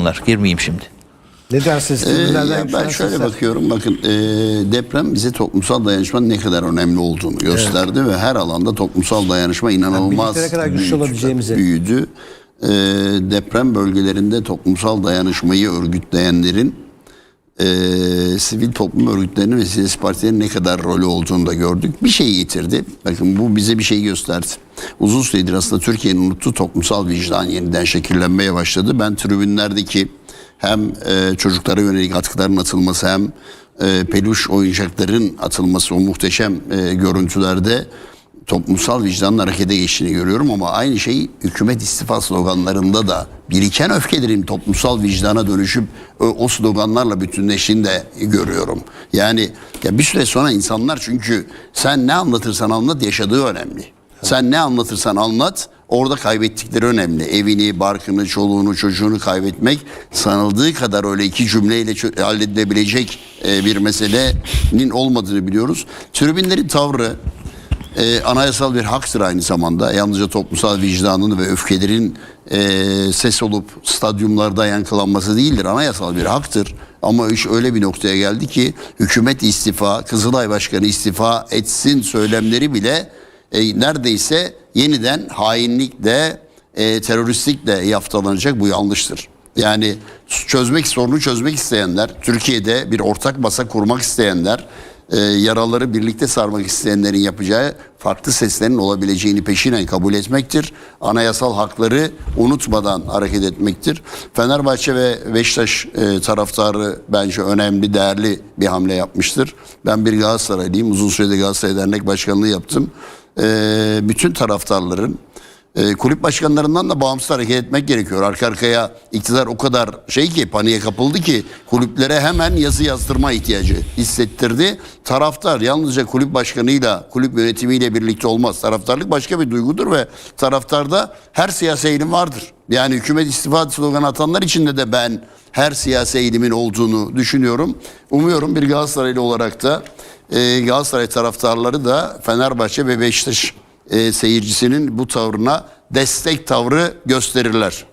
onlar. Girmeyeyim şimdi. Ne dersiniz? Ee, ya ben şöyle sesler. bakıyorum bakın e, deprem bize toplumsal dayanışmanın ne kadar önemli olduğunu gösterdi ve her alanda toplumsal dayanışma inanılmaz ne kadar güçlü büyüdü, olabileceğimizi. büyüdü. E, deprem bölgelerinde toplumsal dayanışmayı örgütleyenlerin e, sivil toplum örgütlerinin ve siyasi partilerin ne kadar rolü olduğunu da gördük. Bir şey getirdi. Bakın bu bize bir şey gösterdi. Uzun süredir aslında Türkiye'nin unuttuğu toplumsal vicdan yeniden şekillenmeye başladı. Ben tribünlerdeki hem e, çocuklara yönelik atkıların atılması hem e, peluş oyuncakların atılması o muhteşem e, görüntülerde toplumsal vicdanın harekete geçtiğini görüyorum ama aynı şey hükümet istifa sloganlarında da biriken öfkelerin toplumsal vicdana dönüşüp o, o sloganlarla bütünleştiğini de görüyorum. Yani ya bir süre sonra insanlar çünkü sen ne anlatırsan anlat yaşadığı önemli. Sen ne anlatırsan anlat orada kaybettikleri önemli. Evini, barkını, çoluğunu, çocuğunu kaybetmek sanıldığı kadar öyle iki cümleyle halledilebilecek e, bir meselenin olmadığını biliyoruz. Tribünlerin tavrı e, anayasal bir haktır aynı zamanda. Yalnızca toplumsal vicdanın ve öfkelerin e, ses olup stadyumlarda yankılanması değildir. Anayasal bir haktır. Ama iş öyle bir noktaya geldi ki hükümet istifa, Kızılay Başkanı istifa etsin söylemleri bile e, neredeyse yeniden hainlikle, e, teröristlikle yaftalanacak. Bu yanlıştır. Yani çözmek sorunu çözmek isteyenler, Türkiye'de bir ortak masa kurmak isteyenler, e, yaraları birlikte sarmak isteyenlerin yapacağı farklı seslerin olabileceğini peşinen kabul etmektir. Anayasal hakları unutmadan hareket etmektir. Fenerbahçe ve Beşiktaş e, taraftarı bence önemli, değerli bir hamle yapmıştır. Ben bir Galatasaraylıyım. Uzun süredir Galatasaray Dernek Başkanlığı yaptım. E, bütün taraftarların e, kulüp başkanlarından da bağımsız hareket etmek gerekiyor. Arka arkaya iktidar o kadar şey ki paniğe kapıldı ki kulüplere hemen yazı yazdırma ihtiyacı hissettirdi. Taraftar yalnızca kulüp başkanıyla, kulüp yönetimiyle birlikte olmaz. Taraftarlık başka bir duygudur ve taraftarda her siyasi eğilim vardır. Yani hükümet istifa sloganı atanlar içinde de ben her siyasi eğilimin olduğunu düşünüyorum. Umuyorum bir Galatasaraylı olarak da e, Galatasaray taraftarları da Fenerbahçe ve Beşiktaş e, seyircisinin bu tavrına destek tavrı gösterirler.